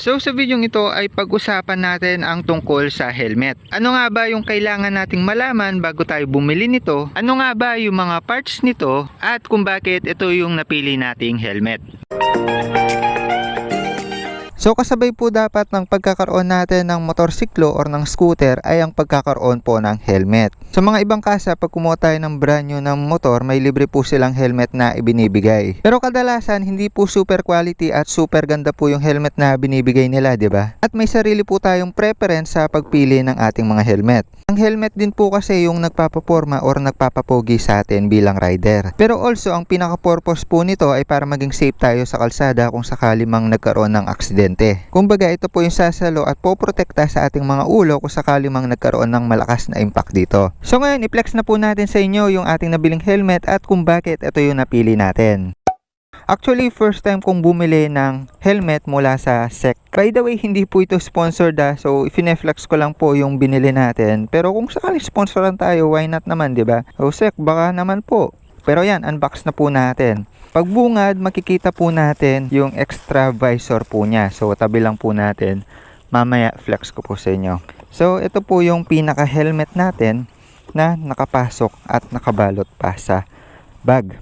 So sa video ito ay pag-usapan natin ang tungkol sa helmet. Ano nga ba yung kailangan nating malaman bago tayo bumili nito? Ano nga ba yung mga parts nito? At kung bakit ito yung napili nating helmet? So kasabay po dapat ng pagkakaroon natin ng motorsiklo or ng scooter ay ang pagkakaroon po ng helmet. Sa mga ibang kasa, pag kumuha tayo ng brand new ng motor, may libre po silang helmet na ibinibigay. Pero kadalasan, hindi po super quality at super ganda po yung helmet na binibigay nila, di ba? At may sarili po tayong preference sa pagpili ng ating mga helmet. Ang helmet din po kasi yung nagpapaporma or nagpapapogi sa atin bilang rider. Pero also, ang pinaka-purpose po nito ay para maging safe tayo sa kalsada kung sakali mang nagkaroon ng aksidente. Kumbaga, ito po yung sasalo at poprotekta sa ating mga ulo kung sakali mang nagkaroon ng malakas na impact dito. So ngayon, i-flex na po natin sa inyo yung ating nabiling helmet at kung bakit ito yung napili natin. Actually, first time kong bumili ng helmet mula sa SEC. By the way, hindi po ito sponsored ah. So, ifineflex ko lang po yung binili natin. Pero kung sakali sponsoran tayo, why not naman, di ba? So, SEC, baka naman po. Pero yan, unbox na po natin. Pagbungad, makikita po natin yung extra visor po niya. So, tabi lang po natin. Mamaya, flex ko po sa inyo. So, ito po yung pinaka-helmet natin na nakapasok at nakabalot pa sa bag.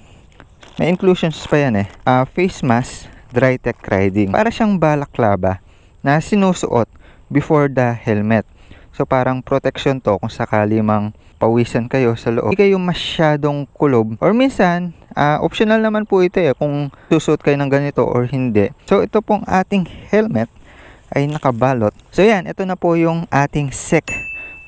May inclusions pa yan eh. Ah, face mask, dry tech riding. Para siyang balaklava na sinusuot before the helmet. So parang protection to kung sakali mang pawisan kayo sa loob. Hindi kayo masyadong kulob. Or minsan, ah, optional naman po ito eh kung susuot kayo ng ganito or hindi. So ito pong ating helmet ay nakabalot. So yan, ito na po yung ating SEC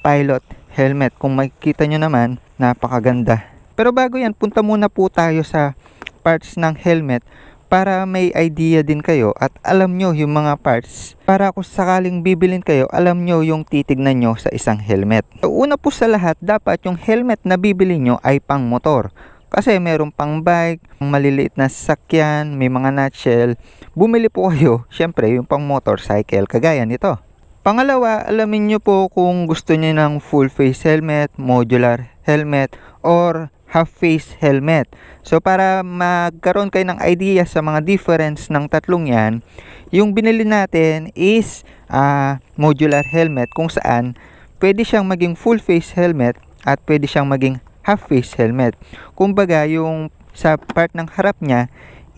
pilot helmet. Kung makikita nyo naman, napakaganda. Pero bago yan, punta muna po tayo sa parts ng helmet para may idea din kayo at alam nyo yung mga parts para kung sakaling bibilin kayo, alam nyo yung titignan nyo sa isang helmet. So, una po sa lahat, dapat yung helmet na bibili nyo ay pang motor. Kasi meron pang bike, maliliit na sasakyan, may mga nutshell. Bumili po kayo, syempre yung pang motorcycle, kagaya nito. Pangalawa, alamin nyo po kung gusto nyo ng full face helmet, modular helmet, or half face helmet. So para magkaroon kayo ng idea sa mga difference ng tatlong yan, yung binili natin is ah, modular helmet kung saan pwede siyang maging full face helmet at pwede siyang maging half face helmet. Kumbaga yung sa part ng harap niya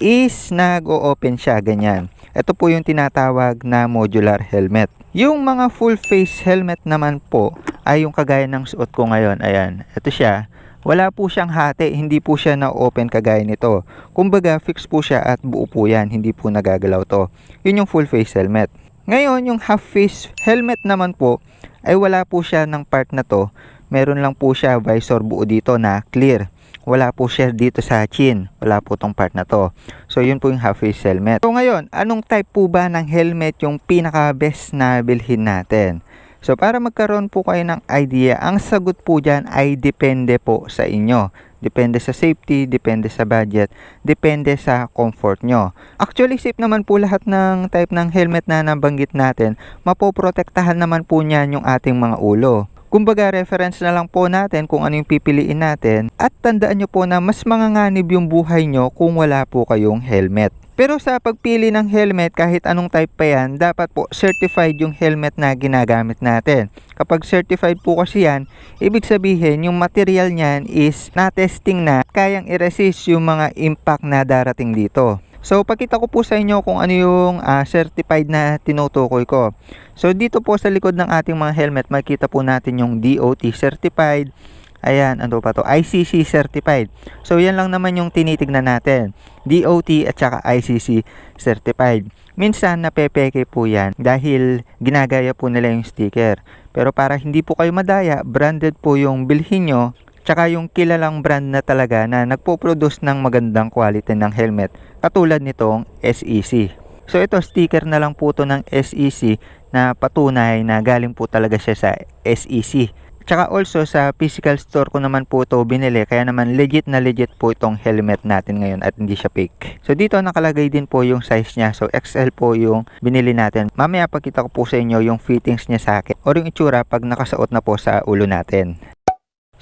is nag-o-open siya ganyan. Ito po yung tinatawag na modular helmet. Yung mga full face helmet naman po ay yung kagaya ng suot ko ngayon. Ayan, ito siya. Wala po siyang hati, hindi po siya na-open kagaya nito. Kumbaga, fix po siya at buo po yan, hindi po nagagalaw to. Yun yung full face helmet. Ngayon, yung half face helmet naman po, ay wala po siya ng part na to. Meron lang po siya visor buo dito na clear. Wala po siya dito sa chin. Wala po tong part na to. So, yun po yung half face helmet. So, ngayon, anong type po ba ng helmet yung pinaka-best na bilhin natin? So para magkaroon po kayo ng idea, ang sagot po dyan ay depende po sa inyo. Depende sa safety, depende sa budget, depende sa comfort nyo. Actually, safe naman po lahat ng type ng helmet na nabanggit natin. Mapoprotektahan naman po niyan yung ating mga ulo. Kumbaga, reference na lang po natin kung ano yung pipiliin natin. At tandaan nyo po na mas manganganib yung buhay nyo kung wala po kayong helmet. Pero sa pagpili ng helmet, kahit anong type pa yan, dapat po certified yung helmet na ginagamit natin. Kapag certified po kasi yan, ibig sabihin yung material niyan is na-testing na, kayang i-resist yung mga impact na darating dito. So, pakita ko po sa inyo kung ano yung ah, certified na tinutukoy ko. So, dito po sa likod ng ating mga helmet, makita po natin yung DOT certified, Ayan, ano pa to? ICC certified. So, yan lang naman yung tinitignan natin. DOT at saka ICC certified. Minsan, napepeke po yan dahil ginagaya po nila yung sticker. Pero para hindi po kayo madaya, branded po yung bilhin nyo tsaka yung kilalang brand na talaga na nagpo-produce ng magandang quality ng helmet katulad nitong SEC. So ito sticker na lang po to ng SEC na patunay na galing po talaga siya sa SEC. Tsaka also sa physical store ko naman po to binili kaya naman legit na legit po itong helmet natin ngayon at hindi siya fake. So dito nakalagay din po yung size niya. So XL po yung binili natin. Mamaya pagkita ko po sa inyo yung fittings niya sa akin or yung itsura pag nakasuot na po sa ulo natin.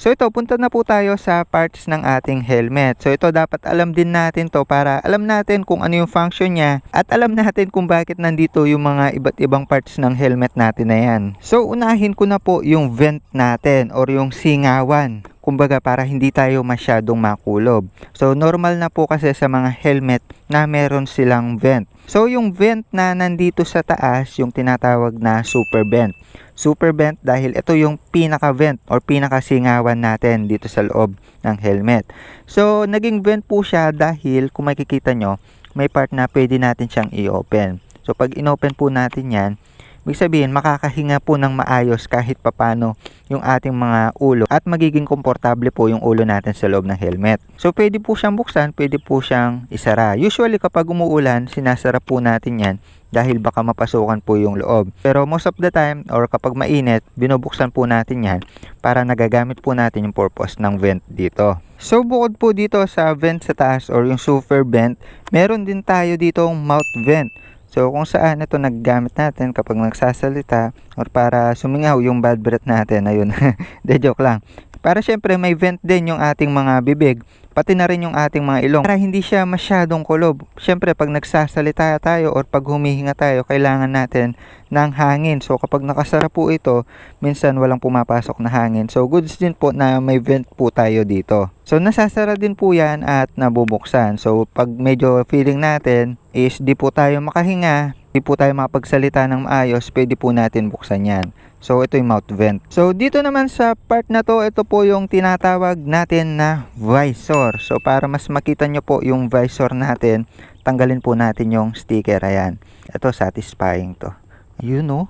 So ito, punta na po tayo sa parts ng ating helmet. So ito, dapat alam din natin to para alam natin kung ano yung function niya at alam natin kung bakit nandito yung mga iba't ibang parts ng helmet natin na yan. So unahin ko na po yung vent natin or yung singawan kumbaga para hindi tayo masyadong makulob. So normal na po kasi sa mga helmet na meron silang vent. So yung vent na nandito sa taas, yung tinatawag na super vent. Super vent dahil ito yung pinaka vent or pinaka singawan natin dito sa loob ng helmet. So naging vent po siya dahil kung makikita nyo, may part na pwede natin siyang i-open. So pag in-open po natin yan, Ibig sabihin, makakahinga po ng maayos kahit papano yung ating mga ulo at magiging komportable po yung ulo natin sa loob ng helmet. So, pwede po siyang buksan, pwede po siyang isara. Usually, kapag umuulan, sinasara po natin yan dahil baka mapasukan po yung loob. Pero most of the time or kapag mainit, binubuksan po natin yan para nagagamit po natin yung purpose ng vent dito. So bukod po dito sa vent sa taas or yung super vent, meron din tayo dito mouth vent. So kung saan ito naggamit natin kapag nagsasalita or para sumingaw yung bad breath natin, ayun, de joke lang. Para syempre may vent din yung ating mga bibig, pati na rin yung ating mga ilong para hindi siya masyadong kulob. Syempre pag nagsasalita tayo or pag humihinga tayo, kailangan natin ng hangin. So kapag nakasara po ito, minsan walang pumapasok na hangin. So goods din po na may vent po tayo dito. So nasasara din po yan at nabubuksan. So pag medyo feeling natin is di po tayo makahinga, di po tayo makapagsalita ng maayos, pwede po natin buksan yan. So ito yung mouth vent. So dito naman sa part na to, ito po yung tinatawag natin na visor. So para mas makita nyo po yung visor natin, tanggalin po natin yung sticker. Ayan. Ito satisfying to. Yun oh.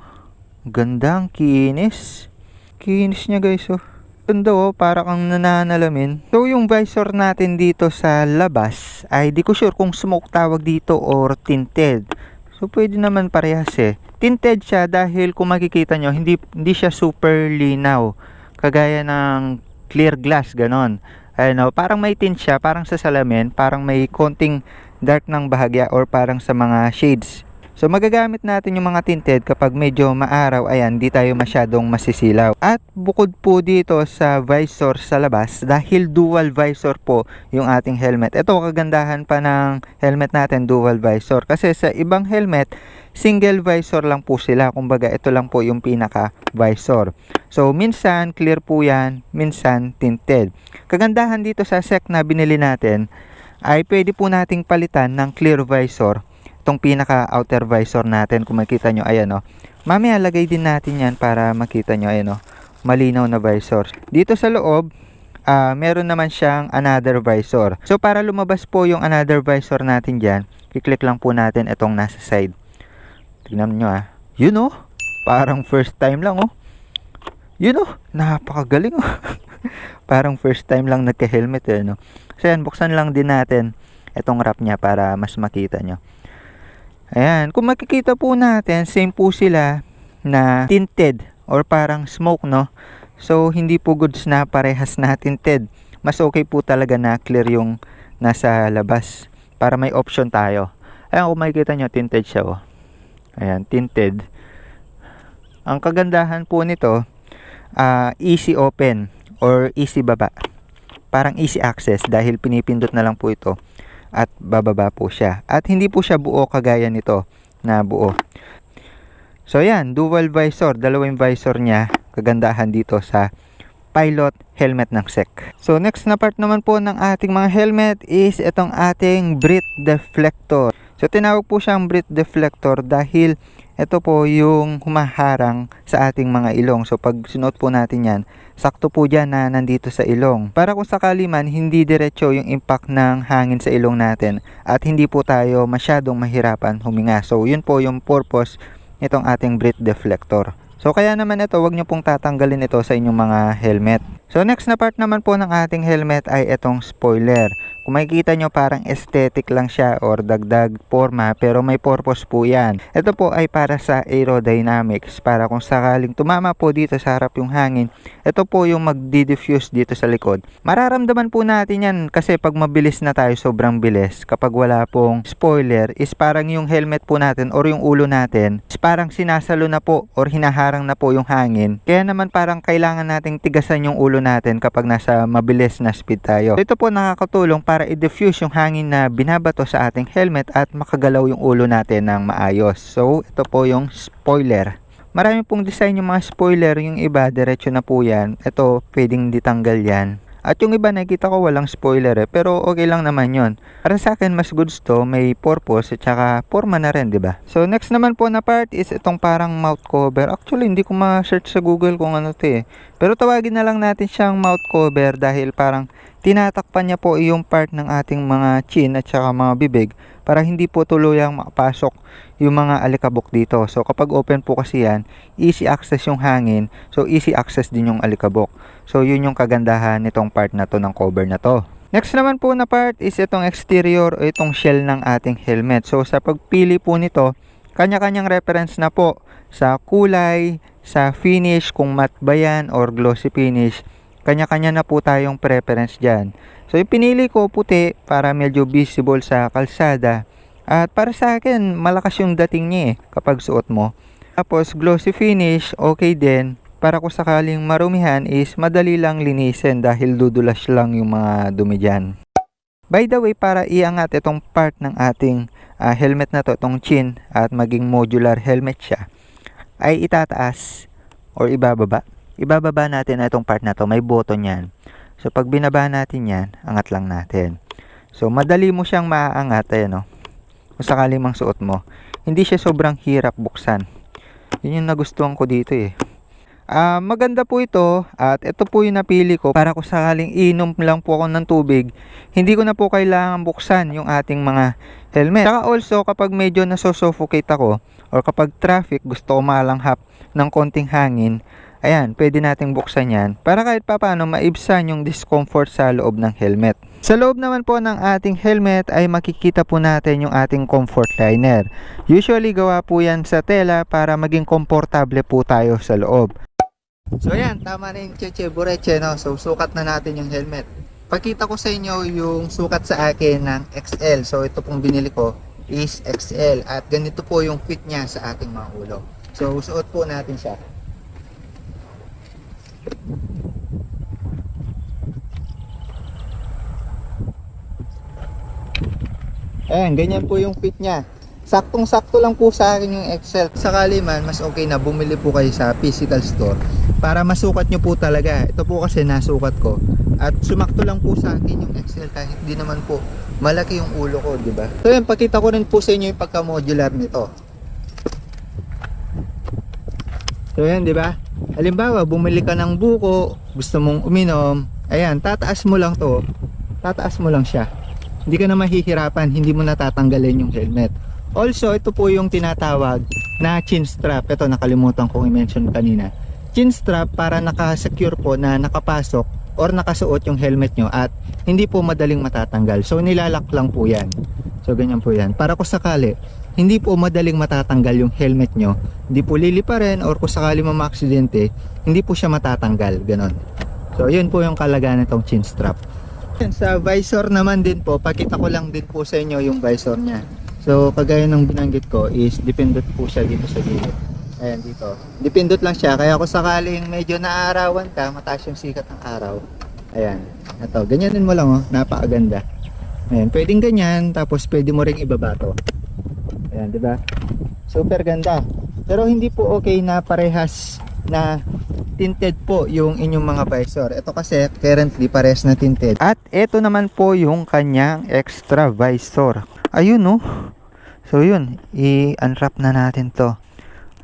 Gandang kinis. Kinis niya guys oh. Ganda oh, para kang nananalamin. So yung visor natin dito sa labas ay di ko sure kung smoke tawag dito or tinted. So pwede naman parehas eh. Tinted siya dahil kung makikita nyo, hindi, hindi siya super linaw. Kagaya ng clear glass, ganon. Ano, parang may tint siya, parang sa salamin, parang may konting dark ng bahagya or parang sa mga shades So magagamit natin yung mga tinted kapag medyo maaraw, ayan, di tayo masyadong masisilaw. At bukod po dito sa visor sa labas, dahil dual visor po yung ating helmet. Ito kagandahan pa ng helmet natin, dual visor. Kasi sa ibang helmet, single visor lang po sila. Kumbaga, ito lang po yung pinaka visor. So, minsan clear po yan, minsan tinted. Kagandahan dito sa SEC na binili natin, ay pwede po nating palitan ng clear visor itong pinaka outer visor natin kung makita nyo ayan o oh. mamaya lagay din natin yan para makita nyo ayan o oh. malinaw na visor. Dito sa loob uh, meron naman siyang another visor. So para lumabas po yung another visor natin dyan i-click lang po natin itong nasa side. Tignan nyo ah. Yun o oh. parang first time lang oh. Yun o napakagaling oh. Parang first time lang nagka helmet eh no? So yan buksan lang din natin itong wrap niya para mas makita nyo Ayan, kung makikita po natin, same po sila na tinted or parang smoke, no? So, hindi po goods na parehas na tinted. Mas okay po talaga na clear yung nasa labas para may option tayo. Ayan, kung makikita nyo, tinted siya, oh. Ayan, tinted. Ang kagandahan po nito, uh, easy open or easy baba. Parang easy access dahil pinipindot na lang po ito at bababa po siya. At hindi po siya buo kagaya nito na buo. So yan, dual visor, dalawang visor niya, kagandahan dito sa pilot helmet ng SEC. So next na part naman po ng ating mga helmet is itong ating breath deflector. So tinawag po siyang breath deflector dahil ito po yung humaharang sa ating mga ilong. So pag sinuot po natin yan, sakto po dyan na nandito sa ilong. Para kung sakali man hindi diretso yung impact ng hangin sa ilong natin at hindi po tayo masyadong mahirapan huminga. So yun po yung purpose nitong ating breath deflector. So kaya naman ito, wag nyo pong tatanggalin ito sa inyong mga helmet. So next na part naman po ng ating helmet ay itong spoiler. Kung makikita nyo parang aesthetic lang siya or dagdag forma pero may purpose po yan. Ito po ay para sa aerodynamics para kung sakaling tumama po dito sa harap yung hangin, ito po yung magdi-diffuse dito sa likod. Mararamdaman po natin yan kasi pag mabilis na tayo sobrang bilis kapag wala pong spoiler is parang yung helmet po natin or yung ulo natin is parang sinasalo na po or hinaharang na po yung hangin. Kaya naman parang kailangan nating tigasan yung ulo natin kapag nasa mabilis na speed tayo. Ito po nakakatulong para i-diffuse yung hangin na binabato sa ating helmet at makagalaw yung ulo natin ng maayos. So, ito po yung spoiler. Marami pong design yung mga spoiler, yung iba diretso na po yan. Ito, pwedeng ditanggal yan. At yung iba nakita ko walang spoiler eh, pero okay lang naman yon. Para sa akin mas goods to, may purpose at saka forma na rin, 'di ba? So next naman po na part is itong parang mouth cover. Actually hindi ko ma-search sa Google kung ano 'to eh. Pero tawagin na lang natin siyang mouth cover dahil parang tinatakpan niya po yung part ng ating mga chin at saka mga bibig para hindi po tuluyang makapasok yung mga alikabok dito. So kapag open po kasi yan, easy access yung hangin. So easy access din yung alikabok. So yun yung kagandahan nitong part na to ng cover na to. Next naman po na part is itong exterior o itong shell ng ating helmet. So sa pagpili po nito, kanya-kanyang reference na po sa kulay, sa finish, kung matte ba yan or glossy finish. Kanya-kanya na po tayong preference dyan. So yung pinili ko puti para medyo visible sa kalsada. At para sa akin, malakas yung dating niya eh kapag suot mo. Tapos glossy finish, okay din. Para kung sakaling marumihan is madali lang linisin dahil dudulas lang yung mga dumi dyan. By the way, para iangat itong part ng ating ah, helmet na to, itong chin at maging modular helmet siya, ay itataas or ibababa. Ibababa natin na itong part na to, may button yan. So pag binaba natin yan, angat lang natin. So madali mo siyang maaangat, ayan o. Kung sakaling mang suot mo. Hindi siya sobrang hirap buksan. Yun yung nagustuhan ko dito eh. Ah, maganda po ito at ito po yung napili ko para kung sakaling inom lang po ako ng tubig, hindi ko na po kailangan buksan yung ating mga helmet. Saka also kapag medyo nasosuffocate ako or kapag traffic gusto ko malanghap ng konting hangin, ayan, pwede nating buksan yan para kahit papaano maibsan yung discomfort sa loob ng helmet. Sa loob naman po ng ating helmet ay makikita po natin yung ating comfort liner. Usually gawa po yan sa tela para maging komportable po tayo sa loob. So ayan, tama na yung cheche bureche, no? So sukat na natin yung helmet. Pakita ko sa inyo yung sukat sa akin ng XL. So ito pong binili ko is XL at ganito po yung fit niya sa ating mga ulo. So suot po natin siya. Ayan, ganyan po yung fit niya. Saktong-sakto lang po sa akin yung Excel. Sakali man, mas okay na bumili po kayo sa physical store para masukat nyo po talaga. Ito po kasi nasukat ko. At sumakto lang po sa akin yung Excel kahit di naman po malaki yung ulo ko, di ba? So yan, pakita ko rin po sa inyo yung pagka-modular nito. So yan, di ba? Halimbawa, bumili ka ng buko, gusto mong uminom, ayan, tataas mo lang to. Tataas mo lang siya. Hindi ka na mahihirapan, hindi mo natatanggalin yung helmet. Also, ito po yung tinatawag na chin strap. Ito, nakalimutan kong i-mention kanina. Chin strap para nakasecure po na nakapasok or nakasuot yung helmet nyo at hindi po madaling matatanggal. So, nilalak lang po yan. So, ganyan po yan. Para kung sakali, hindi po madaling matatanggal yung helmet nyo. Hindi po liliparin or kung sakali mamaksidente, hindi po siya matatanggal. Ganon. So, yun po yung kalagaan nitong chin strap. Sa visor naman din po, pakita ko lang din po sa inyo yung visor niya. So, kagaya ng binanggit ko is dependent po siya dito sa gilid. Ayan dito. Dependent lang siya. Kaya kung sakaling medyo naarawan ka, mataas yung sikat ng araw. Ayan. Ito, ganyanin mo lang oh. Napakaganda. Ayan, pwedeng ganyan. Tapos pwede mo ring ibaba to. Ayan, di ba? Super ganda. Pero hindi po okay na parehas na tinted po yung inyong mga visor. Ito kasi currently parehas na tinted. At ito naman po yung kanyang extra visor. Ayun no. So yun, i-unwrap na natin to.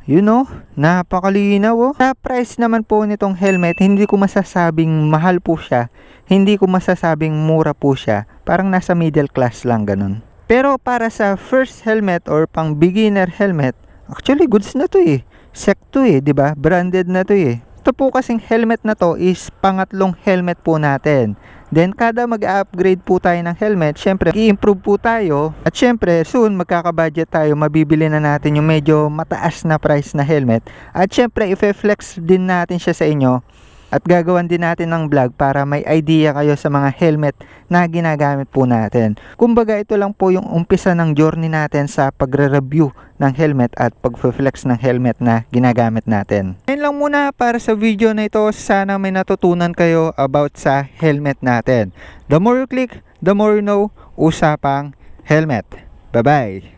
You know, napakalinaw oh. Sa price naman po nitong helmet, hindi ko masasabing mahal po siya. Hindi ko masasabing mura po siya. Parang nasa middle class lang ganun. Pero para sa first helmet or pang beginner helmet, actually goods na to eh. Sec to eh, 'di ba? Branded na to eh. Ito po kasing helmet na to is pangatlong helmet po natin Then kada mag-upgrade po tayo ng helmet, syempre i-improve po tayo. At syempre soon magkaka-budget tayo, mabibili na natin yung medyo mataas na price na helmet. At syempre i-flex din natin siya sa inyo at gagawan din natin ng vlog para may idea kayo sa mga helmet na ginagamit po natin. Kumbaga ito lang po yung umpisa ng journey natin sa pagre-review ng helmet at pag-flex ng helmet na ginagamit natin. Ayun lang muna para sa video na ito. Sana may natutunan kayo about sa helmet natin. The more you click, the more you know, usapang helmet. Bye-bye!